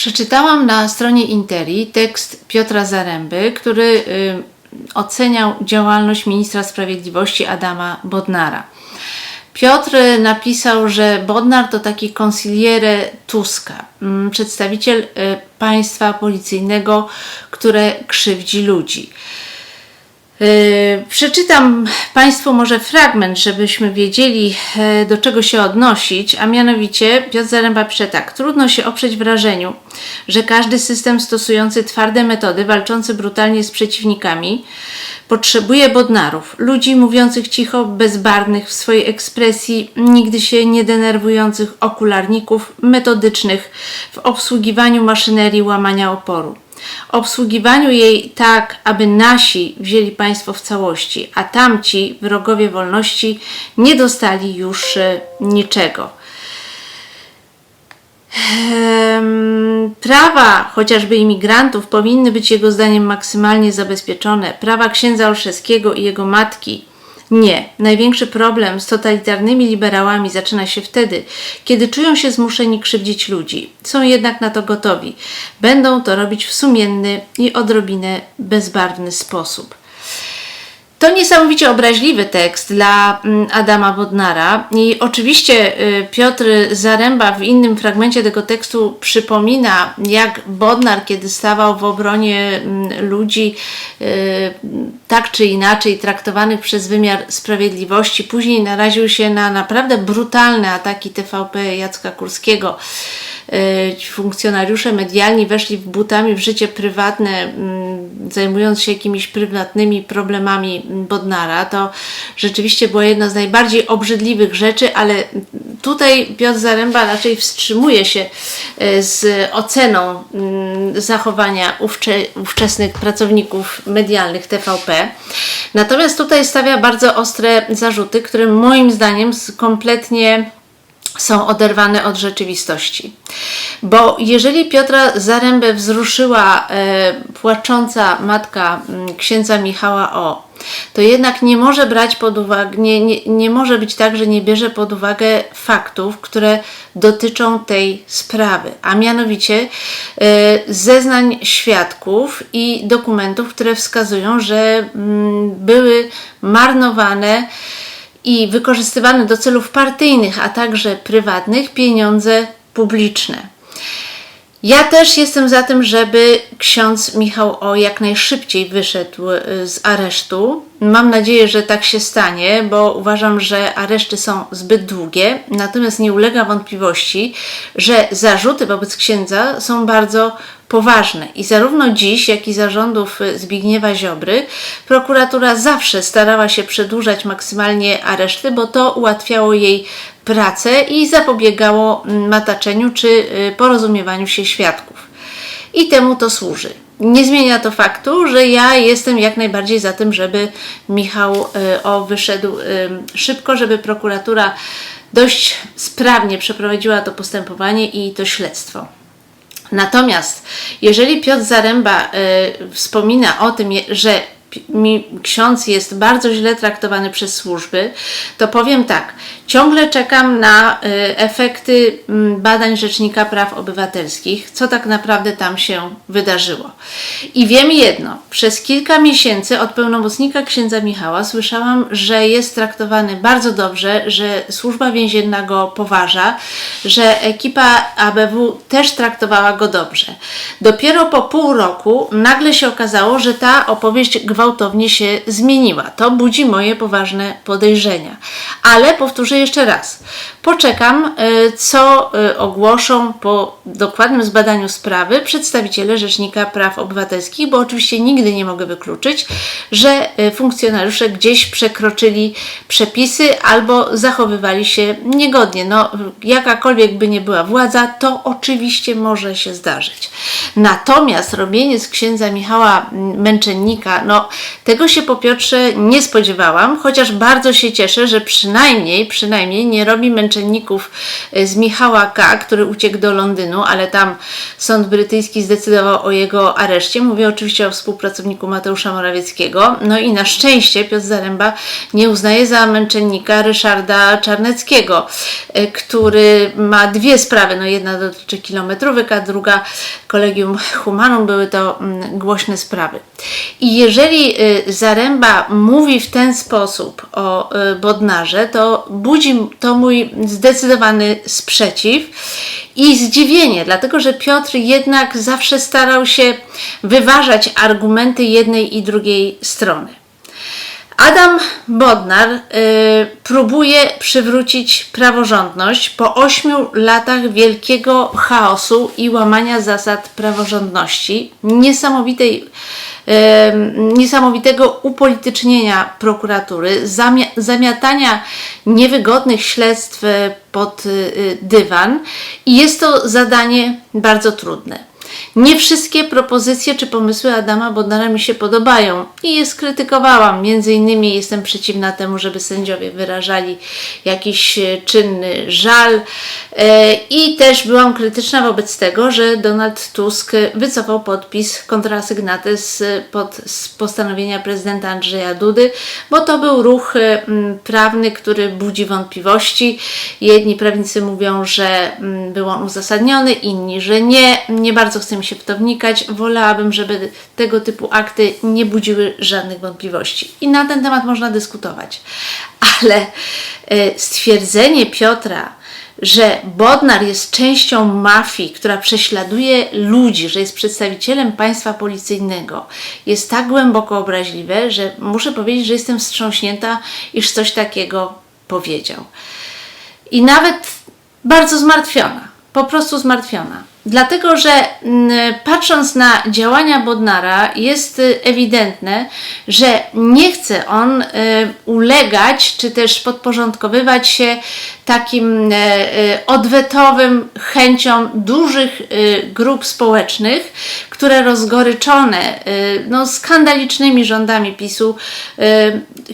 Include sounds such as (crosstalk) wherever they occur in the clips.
Przeczytałam na stronie Interi tekst Piotra Zaręby, który y, oceniał działalność ministra sprawiedliwości Adama Bodnara. Piotr napisał, że Bodnar to taki consigliere Tuska, mm, przedstawiciel y, państwa policyjnego, które krzywdzi ludzi. Yy, Przeczytam Państwu może fragment, żebyśmy wiedzieli, e, do czego się odnosić, a mianowicie Piotr Zaręba pisze tak. Trudno się oprzeć wrażeniu, że każdy system stosujący twarde metody, walczący brutalnie z przeciwnikami, potrzebuje bodnarów, ludzi mówiących cicho, bezbarwnych w swojej ekspresji, nigdy się nie denerwujących okularników, metodycznych w obsługiwaniu maszynerii łamania oporu obsługiwaniu jej tak, aby nasi wzięli państwo w całości, a tamci, wrogowie wolności, nie dostali już e, niczego. Em, Prawa chociażby imigrantów powinny być jego zdaniem maksymalnie zabezpieczone. Prawa księdza Olszewskiego i jego matki nie. Największy problem z totalitarnymi liberałami zaczyna się wtedy, kiedy czują się zmuszeni krzywdzić ludzi. Są jednak na to gotowi. Będą to robić w sumienny i odrobinę bezbarwny sposób. To niesamowicie obraźliwy tekst dla mm, Adama Bodnara. I oczywiście y, Piotr Zaręba w innym fragmencie tego tekstu przypomina, jak Bodnar, kiedy stawał w obronie mm, ludzi y, tak czy inaczej traktowanych przez wymiar sprawiedliwości, później naraził się na naprawdę brutalne ataki TVP Jacka Kurskiego. Y, funkcjonariusze medialni weszli w butami w życie prywatne, mm, zajmując się jakimiś prywatnymi problemami Bodnara. To rzeczywiście była jedna z najbardziej obrzydliwych rzeczy, ale tutaj Piotr Zaręba raczej wstrzymuje się y, z oceną mm, zachowania ówcze, ówczesnych pracowników medialnych TVP. Natomiast tutaj stawia bardzo ostre zarzuty, które moim zdaniem kompletnie są oderwane od rzeczywistości. Bo jeżeli Piotra Zarębę wzruszyła e, płacząca matka m, księdza Michała O, to jednak nie może brać pod uwagę, nie, nie, nie może być tak, że nie bierze pod uwagę faktów, które dotyczą tej sprawy, a mianowicie e, zeznań świadków i dokumentów, które wskazują, że mm, były marnowane i wykorzystywane do celów partyjnych, a także prywatnych pieniądze publiczne. Ja też jestem za tym, żeby ksiądz Michał O jak najszybciej wyszedł y, z aresztu. Mam nadzieję, że tak się stanie, bo uważam, że areszty są zbyt długie. Natomiast nie ulega wątpliwości, że zarzuty wobec księdza są bardzo poważne. I zarówno dziś, jak i zarządów Zbigniewa Ziobry, prokuratura zawsze starała się przedłużać maksymalnie areszty, bo to ułatwiało jej pracę i zapobiegało mataczeniu czy y, porozumiewaniu się świadków. I temu to służy. Nie zmienia to faktu, że ja jestem jak najbardziej za tym, żeby Michał y, O wyszedł y, szybko, żeby prokuratura dość sprawnie przeprowadziła to postępowanie i to śledztwo. Natomiast jeżeli Piotr Zaręba y, wspomina o tym, że ksiądz jest bardzo źle traktowany przez służby, to powiem tak. Ciągle czekam na y, efekty mm, badań Rzecznika Praw Obywatelskich, co tak naprawdę tam się wydarzyło. I wiem jedno, przez kilka miesięcy od pełnomocnika księdza Michała słyszałam, że jest traktowany bardzo dobrze, że służba więzienna go poważa, że ekipa ABW też traktowała go dobrze. Dopiero po pół roku nagle się okazało, że ta opowieść gwałtownie się zmieniła. To budzi moje poważne podejrzenia. Ale powtórzę jeszcze raz. Poczekam, y, co y, ogłoszą po dokładnym zbadaniu sprawy przedstawiciele Rzecznika Praw Obywatelskich, bo oczywiście nigdy nie mogę wykluczyć, że y, funkcjonariusze gdzieś przekroczyli przepisy albo zachowywali się niegodnie. No, jakakolwiek by nie była władza, to oczywiście może się zdarzyć. Natomiast robienie z księdza Michała męczennika, no tego się po Piotrze nie spodziewałam, chociaż bardzo się cieszę, że przynajmniej, przynajmniej nie robi męczenników e, z Michała K., który uciekł do Londynu, ale tam sąd brytyjski zdecydował o jego areszcie. Mówię oczywiście o współpracowniku Mateusza Morawieckiego. No i na szczęście Piotr Zaręba nie uznaje za męczennika Ryszarda Czarneckiego, e, który ma dwie sprawy. No jedna dotyczy kilometrówek, a druga Kolegium Humanum. Były to mm, głośne sprawy. I jeżeli y, Zaręba mówi w ten sposób o y, Bodnarze, to budzi to mój zdecydowany sprzeciw i zdziwienie, dlatego że Piotr jednak zawsze starał się wyważać argumenty jednej i drugiej strony. Adam Bodnar y, próbuje przywrócić praworządność po ośmiu latach wielkiego chaosu i łamania zasad praworządności, niesamowitej, y, niesamowitego upolitycznienia prokuratury, zamia zamiatania niewygodnych śledztw pod y, dywan i jest to zadanie bardzo trudne. Nie wszystkie propozycje czy pomysły Adama Bodnara mi się podobają i je skrytykowałam. Między innymi jestem przeciwna temu, żeby sędziowie wyrażali jakiś e, czynny żal e, i też byłam krytyczna wobec tego, że Donald Tusk wycofał podpis kontrasygnaty z, pod, z postanowienia prezydenta Andrzeja Dudy, bo to był ruch e, prawny, który budzi wątpliwości. Jedni prawnicy mówią, że był on uzasadniony, inni, że nie. Nie bardzo chcę mi się w to wnikać. Wolałabym, żeby tego typu akty nie budziły żadnych wątpliwości. I na ten temat można dyskutować. Ale e, stwierdzenie Piotra, że Bodnar jest częścią mafii, która prześladuje ludzi, że jest przedstawicielem państwa policyjnego, jest tak głęboko obraźliwe, że muszę powiedzieć, że jestem wstrząśnięta, iż coś takiego powiedział. I nawet bardzo zmartwiona, po prostu zmartwiona. Dlatego, że mm, patrząc na działania Bodnara, jest y, ewidentne, że nie chce on y, ulegać czy też podporządkowywać się takim e, odwetowym chęciom dużych grup społecznych, które rozgoryczone no, skandalicznymi rządami PiSu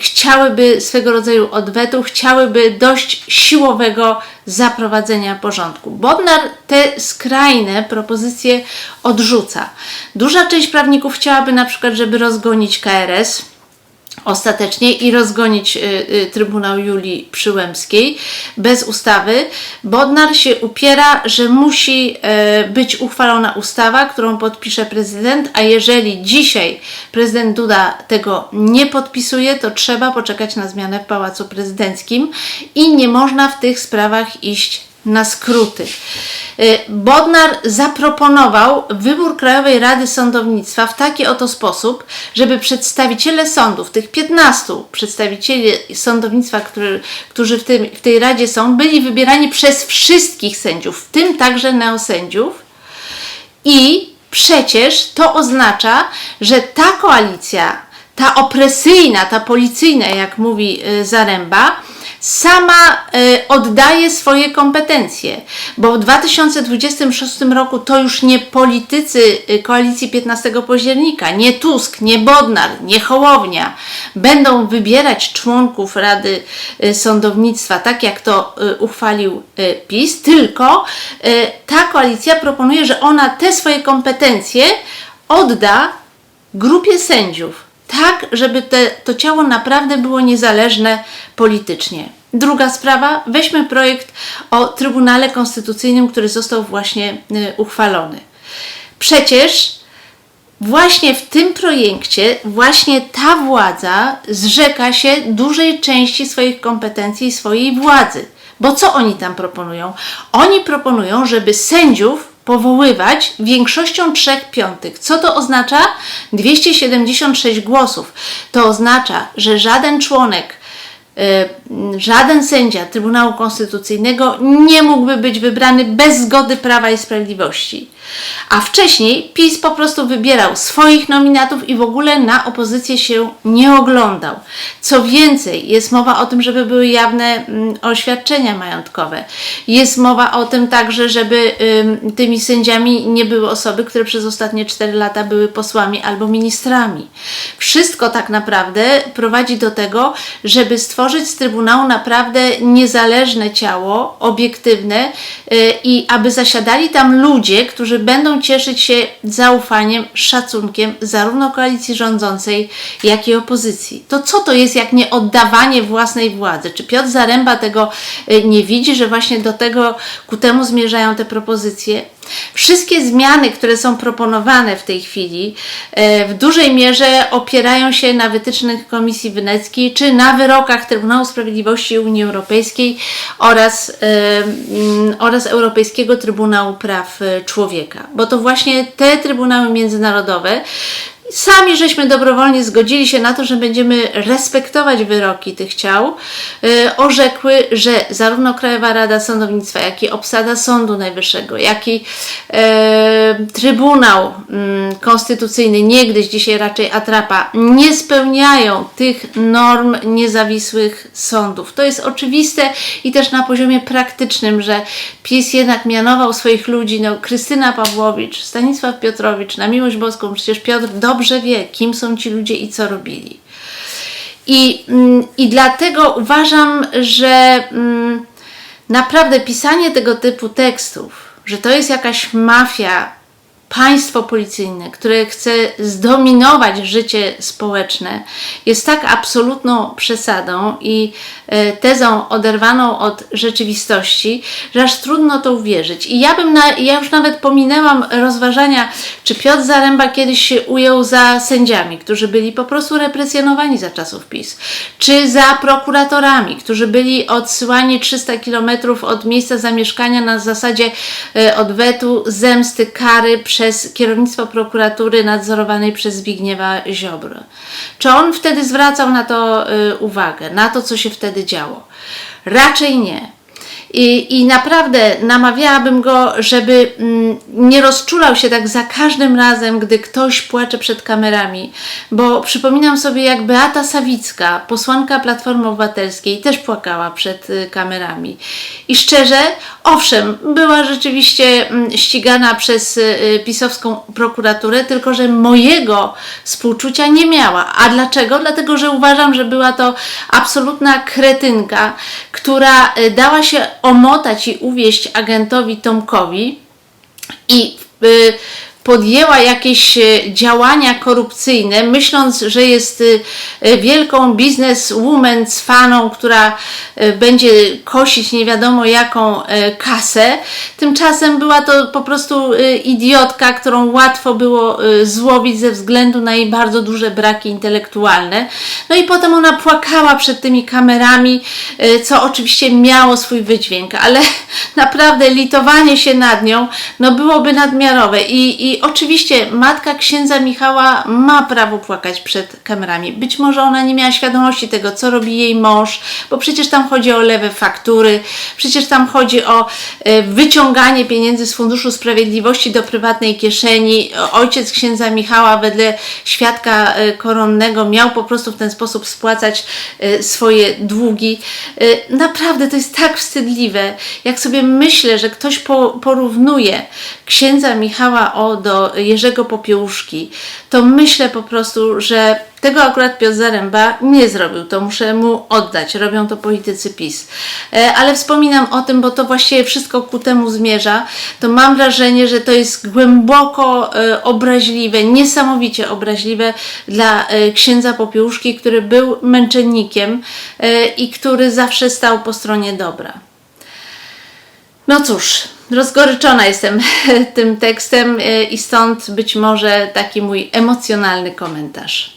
chciałyby swego rodzaju odwetu, chciałyby dość siłowego zaprowadzenia porządku. Bodnar te skrajne propozycje odrzuca. Duża część prawników chciałaby na przykład, żeby rozgonić KRS, ostatecznie i rozgonić y, y, Trybunał Julii Przyłębskiej bez ustawy. Bodnar się upiera, że musi y, być uchwalona ustawa, którą podpisze prezydent, a jeżeli dzisiaj prezydent Duda tego nie podpisuje, to trzeba poczekać na zmianę w Pałacu Prezydenckim i nie można w tych sprawach iść na skróty. Y, Bodnar zaproponował wybór Krajowej Rady Sądownictwa w taki oto sposób, żeby przedstawiciele sądów, tych 15 przedstawicieli sądownictwa, którzy w, tym, w tej Radzie są, byli wybierani przez wszystkich sędziów, w tym także neosędziów. I przecież to oznacza, że ta koalicja, ta opresyjna, ta policyjna, jak mówi y, Zaręba, sama y, oddaje swoje kompetencje, bo w 2026 roku to już nie politycy y, koalicji 15 października, nie Tusk, nie Bodnar, nie Hołownia będą wybierać członków Rady y, Sądownictwa, tak jak to y, uchwalił y, PiS, tylko y, ta koalicja proponuje, że ona te swoje kompetencje odda grupie sędziów tak, żeby te, to ciało naprawdę było niezależne politycznie. Druga sprawa, weźmy projekt o Trybunale Konstytucyjnym, który został właśnie y, uchwalony. Przecież właśnie w tym projekcie, właśnie ta władza zrzeka się dużej części swoich kompetencji i swojej władzy. Bo co oni tam proponują? Oni proponują, żeby sędziów powoływać większością 3 piątych. Co to oznacza? 276 głosów. To oznacza, że żaden członek, żaden sędzia Trybunału Konstytucyjnego nie mógłby być wybrany bez zgody Prawa i Sprawiedliwości. A wcześniej PiS po prostu wybierał swoich nominatów i w ogóle na opozycję się nie oglądał. Co więcej, jest mowa o tym, żeby były jawne mm, oświadczenia majątkowe. Jest mowa o tym także, żeby ym, tymi sędziami nie były osoby, które przez ostatnie 4 lata były posłami albo ministrami. Wszystko tak naprawdę prowadzi do tego, żeby stworzyć z Trybunału naprawdę niezależne ciało, obiektywne yy, i aby zasiadali tam ludzie, którzy będą cieszyć się zaufaniem, szacunkiem zarówno koalicji rządzącej, jak i opozycji. To co to jest jak nie oddawanie własnej władzy? Czy Piotr Zaręba tego y, nie widzi, że właśnie do tego, ku temu zmierzają te propozycje? Wszystkie zmiany, które są proponowane w tej chwili, e, w dużej mierze opierają się na wytycznych Komisji Weneckiej czy na wyrokach Trybunału Sprawiedliwości Unii Europejskiej oraz, e, mm, oraz Europejskiego Trybunału Praw Człowieka. Bo to właśnie te trybunały międzynarodowe Sami żeśmy dobrowolnie zgodzili się na to, że będziemy respektować wyroki tych ciał, yy, orzekły, że zarówno Krajowa Rada Sądownictwa, jak i obsada Sądu Najwyższego, jak i yy, Trybunał yy, Konstytucyjny, niegdyś dzisiaj raczej atrapa, nie spełniają tych norm niezawisłych sądów. To jest oczywiste i też na poziomie praktycznym, że PiS jednak mianował swoich ludzi, no Krystyna Pawłowicz, Stanisław Piotrowicz, na miłość boską, przecież Piotr dobrze wie, kim są ci ludzie i co robili. I, mm, i dlatego uważam, że mm, naprawdę pisanie tego typu tekstów, że to jest jakaś mafia, państwo policyjne, które chce zdominować życie społeczne, jest tak absolutną przesadą i e, tezą oderwaną od rzeczywistości, że aż trudno to uwierzyć. I ja bym, na, ja już nawet pominęłam rozważania, czy Piotr Zaręba kiedyś się ujął za sędziami, którzy byli po prostu represjonowani za czasów PiS, czy za prokuratorami, którzy byli odsyłani 300 kilometrów od miejsca zamieszkania na zasadzie e, odwetu, zemsty, kary, przez kierownictwo prokuratury nadzorowanej przez Zbigniewa Ziobro. Czy on wtedy zwracał na to y, uwagę, na to, co się wtedy działo? Raczej nie. I, I naprawdę namawiałabym go, żeby mm, nie rozczulał się tak za każdym razem, gdy ktoś płacze przed kamerami, bo przypominam sobie, jak Beata Sawicka, posłanka Platformy Obywatelskiej, też płakała przed y, kamerami. I szczerze, owszem, była rzeczywiście mm, ścigana przez y, pisowską prokuraturę, tylko że mojego współczucia nie miała. A dlaczego? Dlatego, że uważam, że była to absolutna kretynka, która y, dała się omotać i uwieść agentowi Tomkowi i y, podjęła jakieś e, działania korupcyjne, myśląc, że jest e, wielką bizneswoman faną, która e, będzie kosić nie wiadomo jaką kasę. Tymczasem była to po prostu idiotka, którą łatwo było złowić ze względu na jej bardzo duże braki intelektualne. No i potem ona płakała przed tymi kamerami, co oczywiście miało swój wydźwięk, ale (laughs) naprawdę litowanie się nad nią no byłoby nadmiarowe i, i oczywiście matka księdza Michała ma prawo płakać przed kamerami. Być może ona nie miała świadomości tego, co robi jej mąż, bo przecież tam chodzi o lewe faktury, przecież tam chodzi o e, wyciąganie pieniędzy z Funduszu Sprawiedliwości do prywatnej kieszeni. Ojciec księdza Michała wedle świadka e, koronnego miał po prostu w ten sposób spłacać e, swoje długi. Naprawdę to jest tak wstydliwe, jak sobie myślę, że ktoś porównuje księdza Michała O do Jerzego Popiełuszki, to myślę po prostu, że tego akurat Piotr Zaręba nie zrobił, to muszę mu oddać, robią to politycy PiS. E, ale wspominam o tym, bo to właściwie wszystko ku temu zmierza, to mam wrażenie, że to jest głęboko e, obraźliwe, niesamowicie obraźliwe dla e, księdza Popiełuszki, który był męczennikiem i który zawsze stał po stronie dobra. No cóż, rozgoryczona jestem (laughs) tym tekstem e, i stąd być może taki mój emocjonalny komentarz.